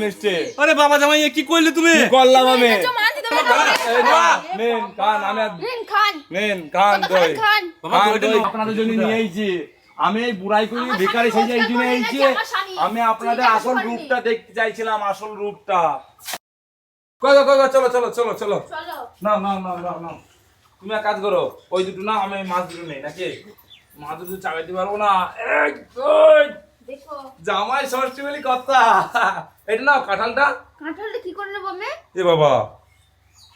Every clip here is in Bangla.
মিষ্টি আরে বাবা কি তুমি করলাম আমি এই নে, খান নেন কান আমি আর- কান দই কান দই আপনাদের আমি বুড়াই করি আমার সেজে এই জন্য করে আইছি এনেছে আমার স্বামী। আমি আপনাদের আসল রূপটা দেখতে চাইছিলাম আসল রূপটা চলো চলো চলো চলো না না না না না তুমি এক কাজ করো ওই দুটো না আমি মাছ দুটো নেই নাকি মাছ দুটো চাগাইতে পারব না জামাই ষষ্ঠী বলি কথা। এটা না কাঁঠালটা। কাঁঠালটা কি করে নেব আমি? এ বাবা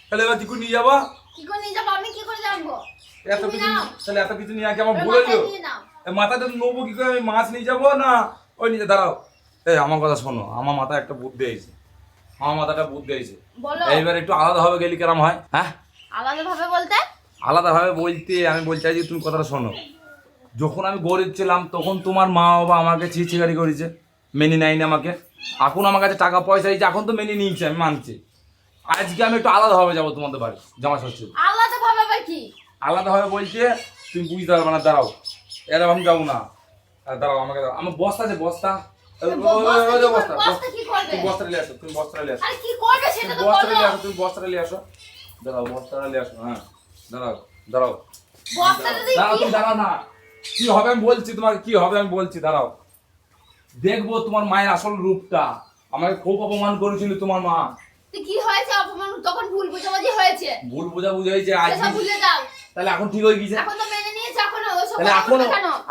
তাহলে এবার কি নিয়ে যাবা। কি করে নিয়ে যাব? আমি কি করে জানব? এত কিছু তাহলে এত কিছু নিয়ে আগে আমার ভুলে যাও মাথাটা নেব কি করে আমি মাছ নিয়ে যাব? না ওই নিচে দাঁড়াও। এই আমার কথা শোনো আমার মাথায় একটা বুদ্ধি হয়েছে আমার মাথাটা বুদ্ধি হয়েছে এইবার একটু আলাদাভাবে গেলি কেরাম হয় হ্যাঁ? আলাদা ভাবে বলতে? আলাদাভাবে বলতে আমি বলতে চাই যে তুমি কথাটা শোনো। যখন আমি গরিব ছিলাম তখন তোমার মা বাবা আমাকে ছিচিগারি করেছে মেনে নেয়নি আমাকে। এখন আমার কাছে টাকা পয়সা দিয়েছে এখন তো মেনে নিয়েছে আমি মানছি। আজকে আমি একটু আলাদাভাবে যাব তোমাদের বাড়ি জামা ষষ্ঠী আলাদা ভাবে আবার কি? আলাদাভাবে বলছে তুমি বুঝতে পারবে না দাঁড়াও। এরকম আমি যাব না। আর দাঁড়াও আমাকে দাঁড়াও। আমার বস্তা আছে বস্তা। বস্তা নিয়ে আসো তুমি বস্তা নিয়ে আসো। বস্তা নিয়ে আসো তুমি বস্তা নিয়ে আসো। দাঁড়াও বস্তা নিয়ে আসো হ্যাঁ। দাঁড়াও দাঁড়াও। দাঁড়াও তুমি দাঁড়াও না। কি হবে আমি বলছি তোমাকে কি হবে আমি বলছি দাঁড়াও। দেখব তোমার মায়ের আসল রূপটা। আমাকে খুব অপমান করেছিল তোমার মা। কি হয়েছে অপমান? তখন ভুল বোঝাবুঝি হয়েছে। ভুল বোঝা বুঝাইছে আজ ভুলে যাও। তাহলে এখন ঠিক হয়ে গেছে এখন তো মেনে নিয়েছে এখন তাহলে এখন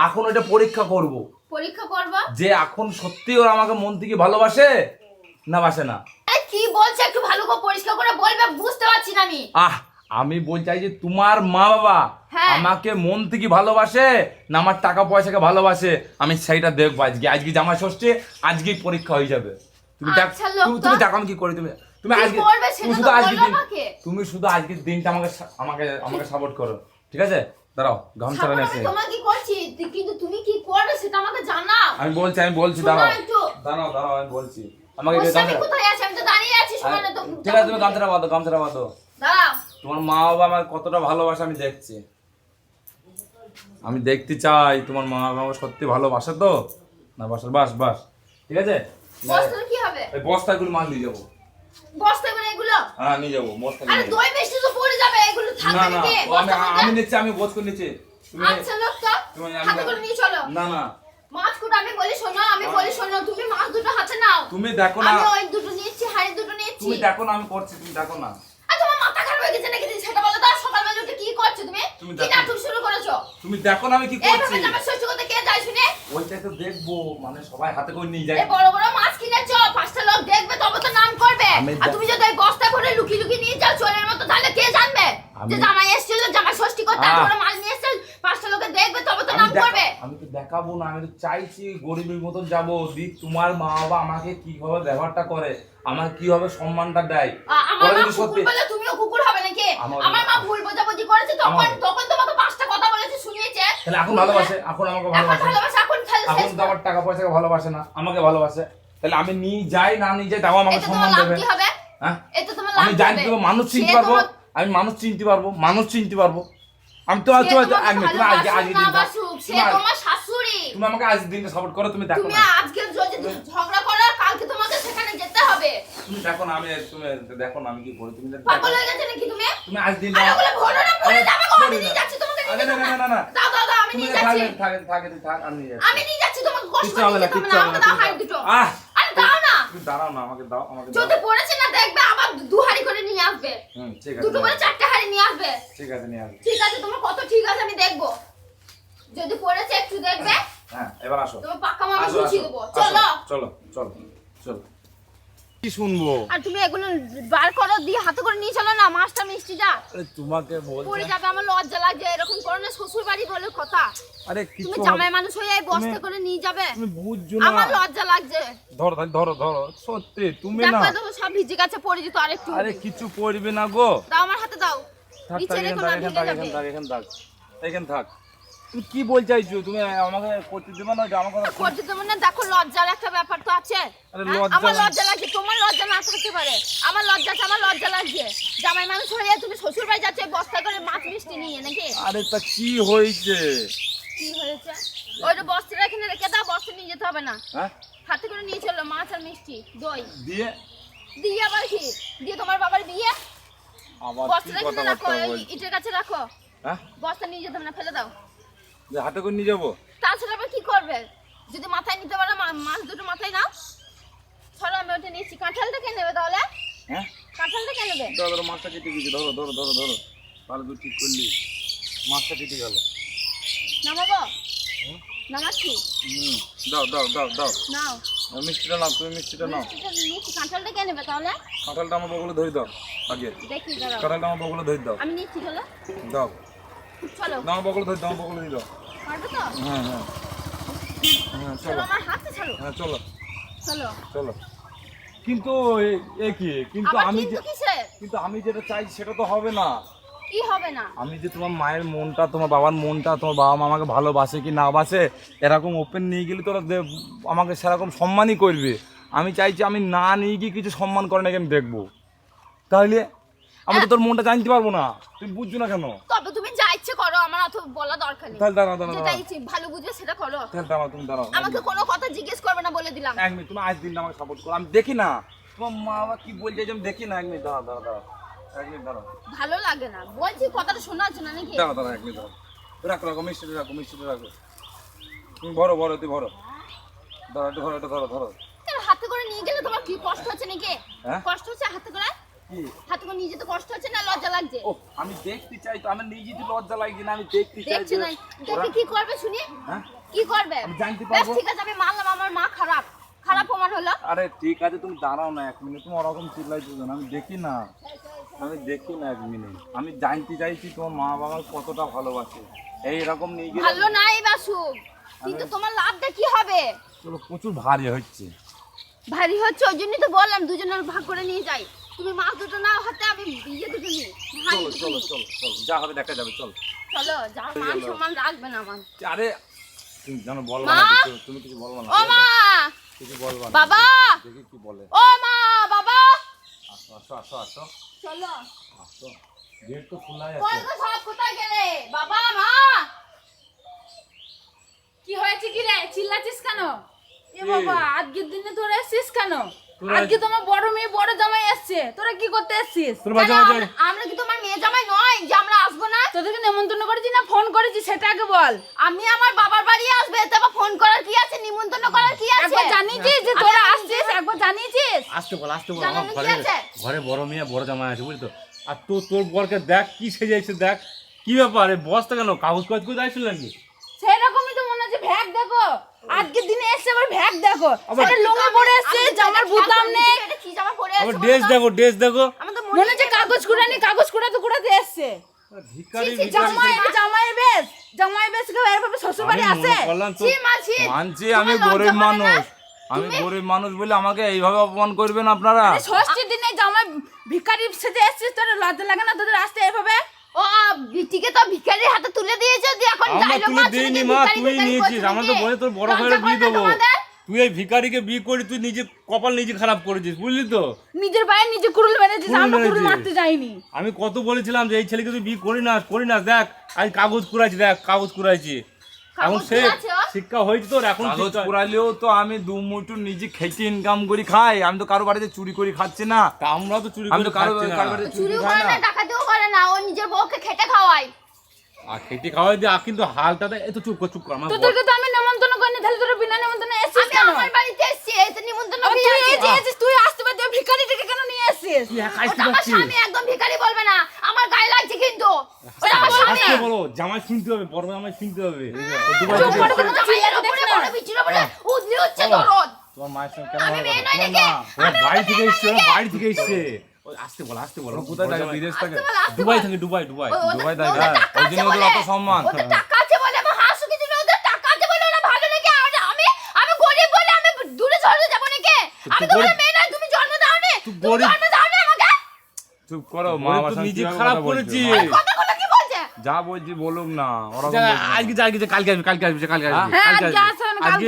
এখন এটা পরীক্ষা করব। পরীক্ষা করবা? যে এখন সত্যি ওরা আমাকে মন থেকে ভালোবাসে না বাসে না? কি বলছে? একটু ভালো করে পরিষ্কার করে বলবে বুঝতে পারছি না আমি। আহ আমি বলতে চাই যে তোমার মা বাবা হ্যাঁ। আমাকে মন থেকে ভালোবাসে না আমার টাকা পয়সাকে ভালোবাসে? আমি সেইটা দেখব আজকে। আজকে জামা ষষ্ঠী আজকেই পরীক্ষা হয়ে যাবে। তুমি দেখ আচ্ছা, তুমি দেখো আমি কি করি। তুমি তুমি আজকে তুমি শুধু আজকে দিন তুমি শুধু আজকের দিনটা আমাকে আমাকে আমাকে সাপোর্ট করো। ঠিক আছে? দাঁড়াও নিয়ে আমি কি করছি। কিন্তু তুমি কি করবে সেটা আমাকে জানাও। আমি বলছি আমি বলছি দাঁড়াও। দাঁড়াও দাঁড়াও আমি বলছি। আমাকে কোথায় আছে? আমি তো দাঁড়িয়ে আছি শোনো না তো। ঠিক আছে তুমি গামছাটা বাঁধো গামছাটা বাঁধো দাঁড়াও। তোমার মা বাবা আমার কতটা ভালোবাসে আমি দেখছি। আমি দেখতে চাই তোমার মা বাবা আমাকে সত্যি ভালোবাসে তো? না বাসার বাস বাস। ঠিক আছে? বস্তার কি হবে? এই বস্তাগুলো মাল নিয়ে যাব। এগুলো? হ্যাঁ নিয়ে যাব বস্তা আরে দই মিষ্টি তো পড়ে যাবে এগুলো না থাকবে না আমি আমি আমি বোঝ করে তুমি আমি- নিয়ে চলো। না না। মাছ কুটো আমি বলি শোনো আমি বলি শোনো তুমি মাছ দুটো হাতে নাও। তুমি দেখো না। আমি ওই দুটো হাড়ি দুটো তুমি দেখো না আমি করছি তুমি দেখো না আর তোমার মাথা খারাপ হয়ে গেছে নাকি সেটা বলো তো সকালবেলা উঠে কি করছ তুমি? তুমি কি নাটক শুরু করেছ? তুমি দেখো না আমি কি করছি। এইভাবে আমার শ্বশুর করতে কে যায় শুনে? ওইটাই তো দেখব মানে সবাই হাতে করে নিয়ে যায়। এই বড় বড় মাছ কিনেছো পাঁচটা লোক দেখবে তবে তো নাম করবে। আর তুমি যদি বস্তা করে লুকিয়ে লুকিয়ে নিয়ে যাও চোরের মতো তাহলে কে জানবে? যে জামাই এসেছিল জামাই ষষ্ঠী করতে আর। তোমরা মাল নিয়ে এসেছে পাঁচটা লোকে দেখবে তবে তো নাম করবে। আমি তো দেখাবো না আমি তো চাইছি গরিবের মতন যাব। দি তোমার মা বাবা আমাকে কীভাবে ব্যবহারটা করে আমার কীভাবে সম্মানটা দেয়? আমার মা কুকুর সত্যি বলে তুমিও কুকুর হবে নাকি? আমার- মা ভুল বোঝাবুঝি করেছে তখন তখন তোমাকে পাঁচটা কথা বলেছে শুনিয়েছে। তাহলে এখন ভালোবাসে এখন আমাকে ভালোবাসে। এখন খালি এখন তো আমার টাকা পয়সাকে ভালোবাসে না আমাকে ভালোবাসে। তাহলে আমি নিয়ে যাই না নিয়ে যাই তাও আমাকে সম্মান দেবে। কি হবে? হ্যাঁ? আমি জানি? তো মানুষ চিনতে পারব আমি মানুষ চিনতে পারব মানুষ চিনতে পারব। আমি তো আজকে আজকে বাসুক, সে তোমার শাশুড়ি। তুমি আমাকে আজকে দিনটা সাপোর্ট করো তুমি দেখো তুমি আজকে যদি ঝগড়া করো কালকে তোমাকে সেখানে যেতে হবে। তুমি দেখো না আমি তুমি দেখো না আমি কি করি? তুমি পাগল হয়ে গেছে নাকি তুমি? তুমি আজ দিন আরে ওগুলো ভরো না পরে যাবে গো, আমি নিয়ে যাচ্ছি তোমাকে আরে, না, না, না, না, না। দাও দাও দাও আমি নিয়ে যাচ্ছি। থাকে থাকে থাকে থাক আমি নিয়ে যাচ্ছি। আমি নিয়ে যাচ্ছি তোমাকে কষ্ট কিচ্ছু হবে না দিতে হবে না আমাকে দাও তুমি দুটো। আহ! আরে দাও না। তুমি দাঁড়াও না আমাকে দাও আমাকে যদি পড়েছে না দেখবে আবার দু হাড়ি করে নিয়ে আসবে। হুম ঠিক আছে দুটো করে চারটে হাড়ি নিয়ে আসবে। ঠিক আছে নিয়ে আসব। ঠিক আছে তোমার কত ঠিক আছে আমি যদি পড়েছে একটু দেখবে। হ্যাঁ এবার আসো। তোমার পাক্কা মামা আসো, দেবো। চলো। চলো চলো চলো। কি শুনব? আর তুমি এগুলো বার করো দিয়ে হাতে করে নিয়ে চলো না মাছটা মিষ্টিটা। আরে তোমাকে পড়ে যাবে আমার লজ্জা লাগছে এরকম করো না শ্বশুর বাড়ি বলে কথা। আরে তুমি কিছু জামাই মানুষ হয়ে এই বস্তা করে নিয়ে যাবে। তুমি বুঝছ না। আমার লজ্জা লাগছে। ধরো তাহলে ধরো ধরো। সত্যি তুমি না। দেখো সব ভিজে গেছে পড়ে যেত আরেকটু। আরে কিছু পড়বে না গো। দাও আমার হাতে দাও। থাক নিচে রেখো না ভিজে যাবে। এখান থাক। এখান থাক। তুমি কি বলতে চাইছো? তুমি আমাকে করতে দেবে না কথা করতে তো মানে দেখো লজ্জার একটা ব্যাপার তো আছে। হ্যাঁ? আমার লজ্জা তোমার লজ্জা না থাকতে পারে। আমার লজ্জা আছে আমার লজ্জা লাগছে। জামাই মানুষ হয়ে তুমি শ্বশুর বাড়ি যাচ্ছে বস্তা করে মাছ মিষ্টি নিয়ে নাকি? আরে তা কি হয়েছে? কি হয়েছে? ওইটা বস্তাটা এখানে রেখে দাও বস্তা নিয়ে যেতে হবে না। হ্যাঁ? হাতে করে নিয়ে চলো মাছ আর মিষ্টি দই। দিয়ে? দিয়ে আবার কি? দিয়ে তোমার বাবার বিয়ে? আবার কি এখানে রাখো ইটের কাছে রাখো। হ্যাঁ? বস্তা নিয়ে যেতে হবে না ফেলে দাও। যে হাতে করে নিয়ে যাব। তাছাড়া আবার কি করবে? যদি মাথায় নিতে পারো মাছ দুটো মাথায় নাও। ছড়ো আমি ওটা নিচ্ছি। কাঁঠালটা কে নেবে তাহলে? হ্যাঁ? কাঁঠালটা কে নেবে? ধরো ধরো মাছটা কেটে গেছে ধরো ধরো ধরো ধরো। তাহলে তুই ঠিক করলি। মাছটা কেটে গেল। নামাবো? নামাচ্ছি? হুম। দাও দাও দাও দাও। নাও। মিষ্টিটা নাও তুমি মিষ্টিটা নাও। নিচ্ছি। কাঁঠালটা কে নেবে তাহলে? কাঁঠালটা আমার বগলে ধরে দাও। আগে। দেখি কাঁঠালটা আমার বগলে ধরে দাও। আমি নিচ্ছি চলো। দাও। চলো। বগলে ধরে দাও পারবে তো? হ্যাঁ হ্যাঁ। হ্যাঁ চলো চলো। আমার হাতে ছাড়ো। হ্যাঁ চলো। চলো। চলো। কিন্তু এ- কি? কিন্তু আমি কিন্তু আমি যেটা চাই সেটা তো হবে না। কি হবে না? আমি যে তোমার মায়ের মনটা তোমার বাবার মনটা তোমার বাবা মা আমাকে ভালোবাসে কি না বাসে এরকম ওপেন নিয়ে গেলে তোরা আমাকে সেরকম সম্মানই করবে। আমি চাইছি আমি না নিয়ে গিয়ে কিছু সম্মান করে নাকি আমি দেখব। তাহলে আমি তো তোর মনটা জানতে পারব না। তুমি বুঝছ না কেন? তবে তুমি ইচ্ছে করো আমার অত বলা দরকার নেই। তাহলে দাঁড়াও দাঁড়াও যেটা ইচ্ছে ভালো বুঝবে সেটা করো। তাহলে দাঁড়াও তুমি দাঁড়াও। আমাকে কোনো কথা জিজ্ঞেস করবে না বলে দিলাম। এক মিনিট তুমি আজ দিন আমাকে সাপোর্ট করো। আমি দেখি না। তোমার মা বাবা কি বলছে আমি দেখি না। এক মিনিট দাঁড়াও দাঁড়াও দাঁড়াও। এক মিনিট দাঁড়াও। ভালো লাগে না। বলছি কথাটা শোনা হচ্ছে না নাকি? দাঁড়াও দাঁড়াও এক মিনিট দাঁড়াও। রাখো রাখো মিষ্টিটা রাখো মিষ্টিটা রাখো। তুমি ভরো ভরো তুই ভরো। দাঁড়াও ধরো ধরো ধরো। হাতে করে নিয়ে গেলে তোমার কি কষ্ট হচ্ছে নাকি? হ্যাঁ? কষ্ট হচ্ছে হাতে করে? হাতে করে নিয়ে যেতে কষ্ট হচ্ছে না? লজ্জা লাগছে? ও আমি দেখতে চাই তো লজ্জা লাগছে না আমি দেখতে চাই দেখছি না? দেখে কি করবে শুনি? হ্যাঁ? কি করবে? জানতে পারব। ঠিক আছে আমি মানলাম আমার মা খারাপ। খারাপ প্রমাণ হলো। আরে ঠিক আছে তুমি দাঁড়াও না এক মিনিট তুমি ওরকম চিল্লাইছো কেন আমি দেখি না। আমি দেখি না এক মিনিট। আমি জানতে চাইছি তোমার মা বাবা কতটা ভালোবাসে। এই এরকম নিয়ে গেলে ভালো নাই বাসুক কিন্তু তোমার লাভটা কি হবে? চলো প্রচুর ভারী হচ্ছে। ভারী হচ্ছে ওই জন্যই তো বললাম দুজনের ভাগ করে নিয়ে যাই। তুমি মাছ দুটো নাও হাতে আমি ইয়ে দুটো নিই। চলো চলো চলো চলো। যা হবে দেখা যাবে চলো। চলো যা মান সম্মান রাখবে না আমার আরে তুমি জানো বলবা না কিছু তুমি কিছু বলবা না। ও মা! কিছু বলবা না। বাবা! দেখি কি বলে। ও মা বাবা! আসো আসো আসো আসো। চলো। আসো। গেট তো খোলাই কই আছে গো সব কোথায় গেলে? বাবা মা! কি হয়েছে কি রে? চিল্লাছিস কেন? এ বাবা আজকের দিনে তোরা এসছিস কেন? আজকে তোমার বড় মেয়ে বড় জামাই এসছে। তোরা কি করতে বাজা আমরা- কি তোমার মেয়ে জামাই নয় যে আমরা আসব না? তোদেরকে নেমন্তন্ন করেছি না ফোন করেছি সেটা আগে বল। আমি আমার বাবার বাড়ি আসবে ফোন করার কি আছে? নিমন্ত্রণ করার কি আছে? একবার জানিয়েছিস যে তোরা আসছিস? একবার জানিয়েছিস? আসতে বল আসতে বল। আমার ঘরে ঘরে বড় মেয়ে বড় জামাই আছে বুঝলি তো? আর তোর তোর বরকে দেখ কি সেজেছে দেখ। কি ব্যাপার? বসটা কেন? কাগজ কাজ করে আসছিল নাকি? সেরকমই তো মনে হচ্ছে। ভ্যাগ দেখো। আজকের দিনে এসছে আবার ভ্যাগ দেখো। লুঙ্গি পরে এসছে আমি জামার বুতাম নেই। জামা পরে আছে ড্রেস দেখো ড্রেস দেখো। মনে হচ্ছে কাগজ কুড়ানি কাগজ কুড়াতে কুড়াতে এসছে। আমি গরিব মানুষ। আমি গরিব মানুষ বলে আমাকে এইভাবে অপমান করবেন আপনারা? ষষ্ঠীর দিনে জামাই ভিখারি সেজে এসছিস তোর লজ্জা লাগে না তোদের আসতে এভাবে? ও বিটিকে তো ভিখারির হাতে তুলে দিয়েছে দিয়ে এখন ডায়লগ তুলে মারছে দিইনি মা তুই নিয়েছিস। আমরা তো বলে তোর বড় ভাইয়ের বিয়ে দেবো। তুই এই ভিখারিকে বিয়ে করে তুই নিজে কপাল নিজে খারাপ করেছিস বুঝলি তো? নিজের পায়ে নিজে কুরুল মেরেছিস আমরা কুরুল মারতে যাইনি। আমি কত বলেছিলাম যে এই ছেলেকে তুই বিয়ে করি না করি না দেখ আজ কাগজ কুড়াইছি দেখ কাগজ কুড়াইছি। এখন সে শিক্ষা হয়েছে তোর এখন কাগজ পুরালেও তো আমি দু মুঠো নিজে খেটে ইনকাম করি খাই। আমি তো কারও বাড়িতে চুরি করে খাচ্ছি না। তা আমরা তো চুরি আমি তো কারও কারও বাড়িতে চুরি খাই না না। ডাকাতিও করে না ও নিজের বউকে খেটে খাওয়ায়। আর খাওয়াই দিয়ে আর কিন্তু হালটা দেয় এত চুপ কর চুপ কর আমার তোদেরকে তো আমি নেমন্তন্ন করিনি তাহলে তোরা বিনা নেমন্তন্ন এসছিস আমি কেন? আমার বাড়িতে এসেছি এই তো নিমন্ত্রণ হয়ে তুই এই যে। এসেছিস, তুই আসতে পারতি ওই ভিখারিটাকে কেন নিয়ে এসছিস? আমার স্বামী একদম ভিখারি বলবে না। আমার গায়ে লাগছে কিন্তু। ওটা আমার স্বামী। বলো জামাই শুনতে হবে বড় জামাই শুনতে হবে। ও চুপ করে এসছে। করে উপরে বড় বিচির উপরে উদলি হচ্ছে। দরদ তোমার মায়ের সঙ্গে কেন আমি মেয়ে নই নাকি? আমি বাড়ি থেকে এসছে? বাড়ি থেকে এসছে। আসতে বল আসতে বলো। কোথায় থাকে বিদেশ থাকে? আসতে বল, আসতে দুবাই থাকে দুবাই দুবাই। দুবাই থাকে ওদের টাকা ওই আছে জন্য ওদের অত সম্মান। চুপ করো মা নিজে খারাপ করেছি। যা বলছি বলুক না। আজকে যা, আজকে কালকে আসবি কালকে আসবি কালকে আসবি। হ্যাঁ কালকে আজকে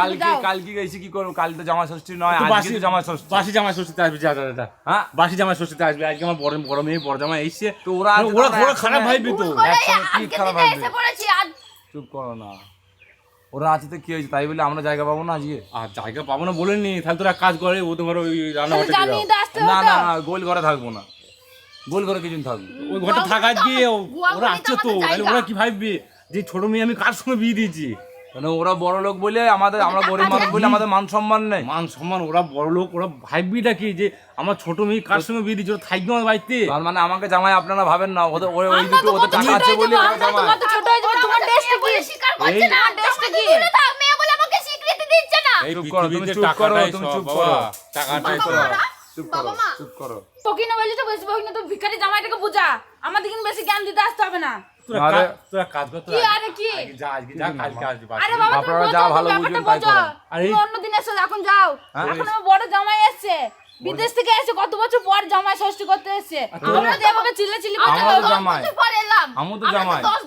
কালকে কালকে গেছি কি করব? কাল তো জামা ষষ্ঠী নয় আজকে বাসি জামা ষষ্ঠী। বাসি জামাই ষষ্ঠীতে আসবি যা যা যা হ্যাঁ? বাসি জামাই ষষ্ঠীতে আসবে আজকে আমার বড় বড় মেয়ে বড় জামাই এসছে। তো ওরা ওরা ওরা খারাপ ভাববি তো। কি খারাপ ভাববে? আর চুপ করো না। ওরা আছে তো কি হয়েছে তাই বলে আমরা জায়গা পাবো না আজকে? আর জায়গা পাবো না বলেনি তাহলে তোরা কাজ করে ও তোমার ওই রান্না না না গোল ঘরে থাকব না। গোল ঘরে কিছুদিন থাকব ওই ঘরটা থাকা দিয়ে ওরা আছে তো আমাদের তাহলে ওরা কি ভাববে যে ছোট মেয়ে আমি কার সঙ্গে বিয়ে দিয়েছি মানে ওরা বড় লোক বলে আমাদের আমরা গরিব মানুষ বলে আমাদের মান সম্মান নেই মান সম্মান ওরা বড় লোক ওরা ভাববিটা কি যে আমার ছোট মেয়ে কার সঙ্গে বিয়ে দিয়েছে থাকবে আমার বাড়িতে তার মানে আমাকে জামাই আপনারা ভাবেন না ওদের ওই ওই দুটো ওদের টাকা আছে বলে ওরা জামাই ছোট হয়ে যাব, তোমার টেস্ট কি? স্বীকার করছে না তোমার কি? মেয়ে বলে আমাকে স্বীকৃতি দিচ্ছে না এই চুপ করো, তুমি পৃথিবীতে চুপ করো, টাকাটাই তুমি সব চুপ বাবা, করো। টাকাটাই চুপ সব। করো বাবা, না তো না তো জামাইটাকে বুঝা। বেশি জ্ঞান দিতে আসতে হবে না। অন্য দিন যাও। এখন বড় জামাই এসেছে। বিদেশ থেকে এসে কত বছর পর জামাই ষষ্ঠী করতে এসছে? আমরা তো এভাবে চিল্লা চিল্লি করতে। জামাই। পর এলাম। আমু তো জামাই। বছর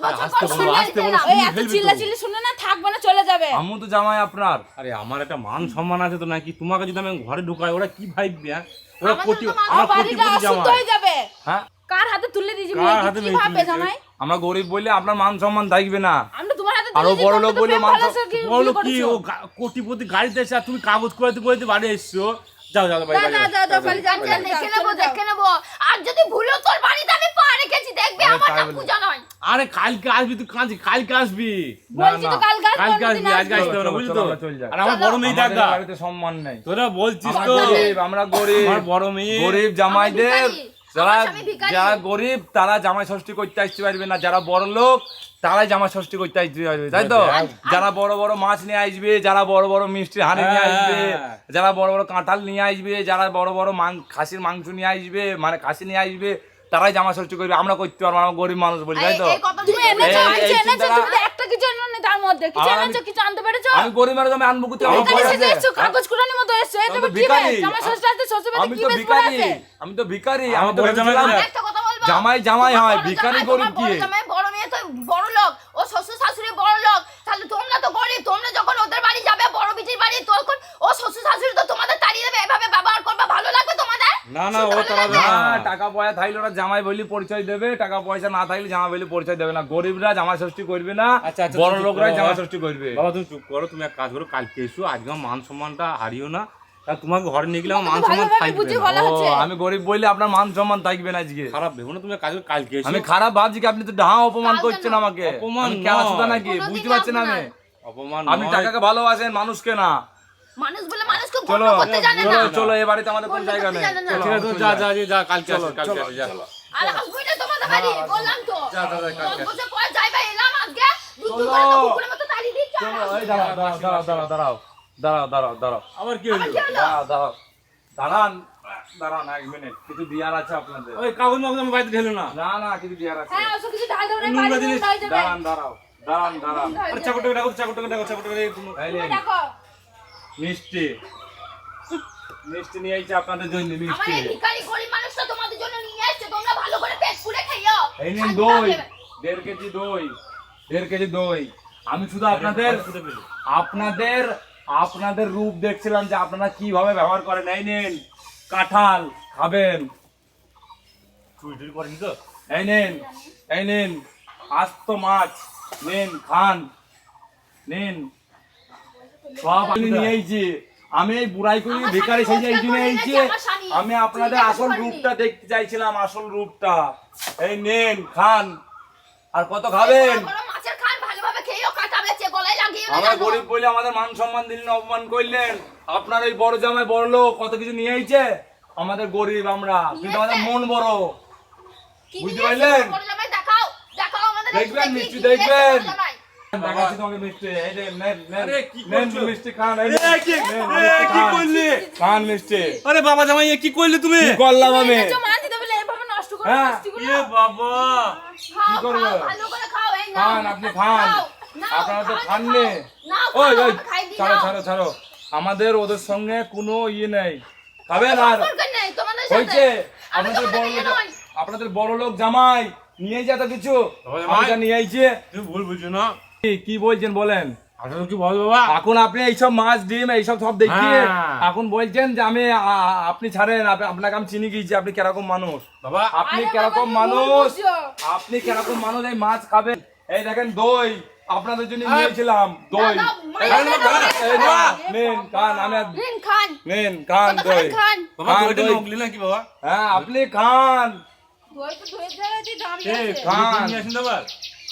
বলো, আসতে বলো, শুনে এত চিল্লা চিল্লি শুনে না থাকবে না চলে যাবে। আমু তো জামাই আপনার। আরে আমার একটা মান সম্মান আছে তো নাকি? তোমাকে যদি আমি ঘরে ঢুকাই ওরা কি ভাববে হ্যাঁ? ওরা কোটি আমার কোটিপতি অশুদ্ধ জামাই। হয়ে যাবে। হ্যাঁ? কার হাতে তুলে দিয়েছি কার হাতে কি ভাববে জামাই? আমরা গরিব বললে আপনার মান সম্মান থাকবে না। আমরা তোমার হাতে আরও বড় লোক বলে ভালোবাসা কি বলো কি ও কোটিপতি গাড়িতে এসে তুমি কাগজ করাতে করাতে বাড়ি এসছো? যাও যাও বাড়ি না যাও, যাও, যা, খালি যাও, যা, যাও। দেখে নেব দেখে নেব। আর যদি ভুলও তোর বাড়িতে আমি পা রেখেছি দেখবি আমার নাম পূজা নয় আরে কালকে আসবি তুই কাঁদি কালকে আসবি। বলছি তো না। কালকে আসব, কালকে আসবি আজকে আসতে হবে বুঝলি তো? আর আমার বড় মেয়ে দেখ। বাড়িতে সম্মান নেই। তোরা বলছিস তো। গরিব। আমরা গরিব। আমার বড় মেয়ে। গরিব জামাইদের। যারা। যারা গরিব তারা জামাই ষষ্ঠী করতে আসতে পারবে না যারা বড় লোক তারাই জামাই ষষ্ঠী করতে আসতে পারবে তাই তো হ্যাঁ। যারা বড় বড় মাছ নিয়ে আসবে যারা বড় বড় মিষ্টি হাঁড়ি নিয়ে আসবে হ্যাঁ। যারা বড় বড় কাঁঠাল নিয়ে আসবে যারা বড় বড় মাং- খাসির মাংস নিয়ে আসবে মানে খাসি নিয়ে আসবে তারাই জামা ষষ্ঠী করবে আমরা করতে পারব আমরা গরিব মানুষ বলি তাই তো? তুমি এনেছো কিছু এনেছো তুমি একটা কিছু এনেছো তার মধ্যে। কিছু এনেছো কিছু আনতে পেরেছ? আমি গরিব মানুষ আমি আনব কোথায়? আমার এখানে বড় সেজে আছে। এসছো কাগজ কুড়ানির মতো এসছো এটা আমি কি ভিখারি। বেশ আছে শ্বশুর বাড়িতে কি বেশ ভিখারি। আমি তো ভিখারি আমি তো জামাই একটা কথা বলব? জামাই জামাই হয় ভিখারি গরিব কি? জামাই বড় মেয়ে তো বড় লোক। ও শ্বশুর শাশুড়ি বড় লোক। তাহলে তোমরা তো গরিব তোমরা যখন ওদের বাড়ি যাবে বড় বিটির বাড়ি তখন ও শ্বশুর শাশুড়ি তো তোমাদের তাড়িয়ে দেবে। এভাবে ব্যবহার করবে ভালো লাগবে তোমাদের? না না ও তারা না টাকা পয়সা থাকলে ওরা জামাই বলি পরিচয় দেবে টাকা পয়সা না থাকলে জামাই বলি পরিচয় দেবে না। গরিবরা জামাই ষষ্ঠী করবে না আচ্ছা, আচ্ছা, বড় জামাই ষষ্ঠী করবে। বাবা তুমি চুপ করো তুমি এক কাজ করো কালকে এসো আজকে মান সম্মানটা হারিও না। তা তোমাকে ঘরে নিয়ে গেলে আমার মান সম্মান থাকবে আমি গরিব বললে আপনার মান সম্মান থাকবে না আজকে। খারাপ ভেবো না তুমি কাজ কালকে আমি খারাপ ভাবছি কি আপনি তো ডাহা অপমান করছেন আমাকে। অপমান কেলা নাকি? বুঝতে পারছেন আমি? অপমান আপনি। টাকাকে ভালোবাসেন মানুষকে না। মানুষ বলে হ্যাঁ। মানুষকে গণ্য চলো। চলো এবারে তো আমাদের কোন জায়গা নেই। চলো তো যা যা যা কালকে আসো কালকে আসো যা। আর আসবই তোমাদের বাড়ি বললাম তো। যা যা কালকে আসো বসে পড়ে যাইবা এলাম আজকে। চলো। এই দাঁড়াও দাঁড়াও দাঁড়াও দাঁড়াও দাঁড়াও দাঁড়াও দাঁড়াও আবার কি হলো। দাঁড়াও দাঁড়াও দাঁড়ান দাঁড়ান এক মিনিট কিছু দিয়ার আছে আপনাদের। ওই কাগজ মাগজ আমি বাইরে ঢেলো না। না না কিছু দিয়ার আছে। হ্যাঁ ওসব কিছু ঢাল দাও না দাঁড়ান দাঁড়াও দাঁড়ান দাঁড়াও আরে চাকুটাকে ডাকো চাকুটাকে ডাকো চাকুটাকে ডাকো। মিষ্টি। মিষ্টি নিয়ে আইছে আপনাদের জন্য আমার মিষ্টি এই ভিখারি গরিব মানুষটা তোমাদের জন্য নিয়ে এসছে তোমরা ভালো করে পেট পুড়ে খাইও। এই নিন দই। দেড় কেজি দই দেড় কেজি দই। আমি শুধু আপনাদের আপনাদের আপনাদের রূপ দেখছিলাম যে আপনারা কীভাবে ব্যবহার করেন। এই নিন কাঁঠাল খাবেন। করেনি তো? এই নিন এই নিন আস্ত মাছ নিন খান। নিন সব আমি নিয়ে আইছি। আমি এই বুড়াই করি এই জন্য আইছি। আমি আপনাদের আসল রূপটা দেখতে চাইছিলাম আসল রূপটা। এই নিন খান। আর কত খাবেন? আমরা গরিব বলে আমাদের মান সম্মান দিলেন অপমান করলেন। আপনার ওই বড় জামাই বড় লোক কত কিছু নিয়ে আইছে? আমাদের গরিব আমরা কিন্তু আমাদের মন বড়। বুঝতে পারলেন? দেখবেন, দেখি, মিষ্টি দেখবেন। আরে বাবা জামাই কি করলে তুমি? করলাম আমি? হ্যাঁ। আমাদের ওদের সঙ্গে কোনো ইয়ে নেই। খাবেন আর হয়েছে। আপনাদের বড় লোক আপনাদের বড় লোক জামাই নিয়ে যা কিছু। নিয়ে আইছে। ভুল বুঝছ না। কি- বলছেন বলেন? আসলে কি বল বাবা? এখন আপনি এইসব মাছ ডিম এইসব সব দেখিয়ে হ্যাঁ। এখন বলছেন যে আমি আ- আপনি ছাড়েন আপ- আপনাকে আমি চিনি গিয়েছি আপনি কীরকম মানুষ? বাবা। আপনি আরে বাবা, কীরকম তুমি মানুষ? বুঝছ। আপনি কীরকম মানুষ? এই মাছ খাবেন। এই দেখেন দই আপনাদের জন্য নিয়েছিলাম দই। দাদা, এই মায়ের নেন, এই না, নেন খান আমি আর- নিন খান। নেন খান দই। খান। বাবা খান দইটা দই। নকলি নাকি বাবা? হ্যাঁ আপনি খান। দই তো দইয়ের জায়গায় দিয়ে দাঁড়িয়ে আছে। খান।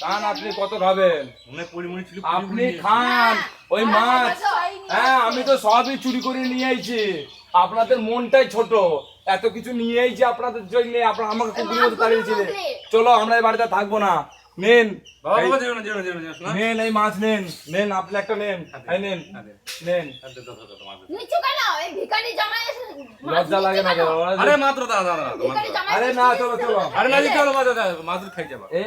খান আপনি কত খাবেন? মনে আপনি খান। ওই মাছ। হ্যাঁ আমি তো সবই চুরি করে নিয়ে আইছি। আপনাদের মনটাই ছোট। এত কিছু নিয়ে আইছি আপনাদের জন্য। আপনারা আমাকে কুকুরের মতো তাড়িয়েছিলেন চলো আমরা এই বাড়িতে থাকব না। নেন নেন এই মাছ নেন নেন আপনি একটা নেন। এই নেন নেন। লজ্জা লাগে না? আরে মাত্র আরে না, চলো, চলো। আরে না মাছ খাই যাবা। এ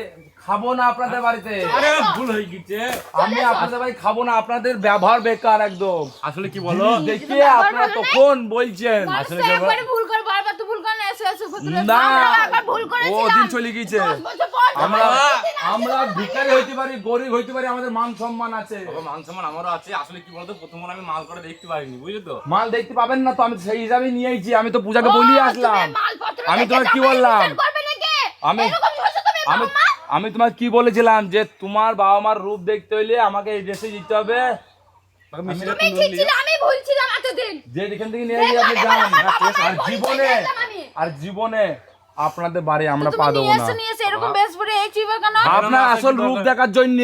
খাব না আপনাদের বাড়িতে। আরে ভুল হয়ে গেছে। আমি আপনাদের বাড়ি খাব না আপনাদের ব্যবহার বেকার একদম। আসলে কি বলো? দেখিয়ে আপনারা তখন বলছেন। আসলে তো কি বল- ভুল করে বারবার তো ভুল করে না এসে এসে আমরা ও দিন চলে পর আমরা আমরা ভিখারি হইতে পারি গরিব হইতে পারি আমাদের মান সম্মান আছে। বাবা মান সম্মান আমারও আছে। আসলে কি বলতো প্রথম আমি মাল করে দেখতে পারিনি বুঝলি তো? মাল দেখতে পাবেন না তো আমি সেই হিসাবে নিয়ে আইছি আমি তো পূজাকে বলি আসলাম। আমি তোমার কি বললাম? আমি আমি আমি তোমার কি বলেছিলাম যে তোমার বাবা মার রূপ দেখতে হইলে আমাকে এই দেশে যেতে হবে। যে এখান থেকে নিয়ে আপনি যান আর জীবনে আর জীবনে আপনাদের বাড়ি আমরা পা দেবো না। এসে নিয়ে এসে এরকম বেশ পরে এই কেন? আপনার আসল রূপ দেখার জন্য।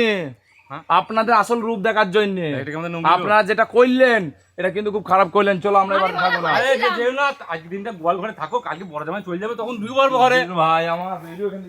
হ্যাঁ? আপনাদের আসল রূপ দেখার জন্য। আপনারা যেটা করলেন এটা কিন্তু খুব খারাপ করলেন চলো আমরা এবার থাকব না। আরে যে না আজকে দিনটা গোয়াল ঘরে থাকো কালকে বড় জামাই চলে যাবে তখন দুইবার ঘরে ভাই আমার ভিডিও কিন্তু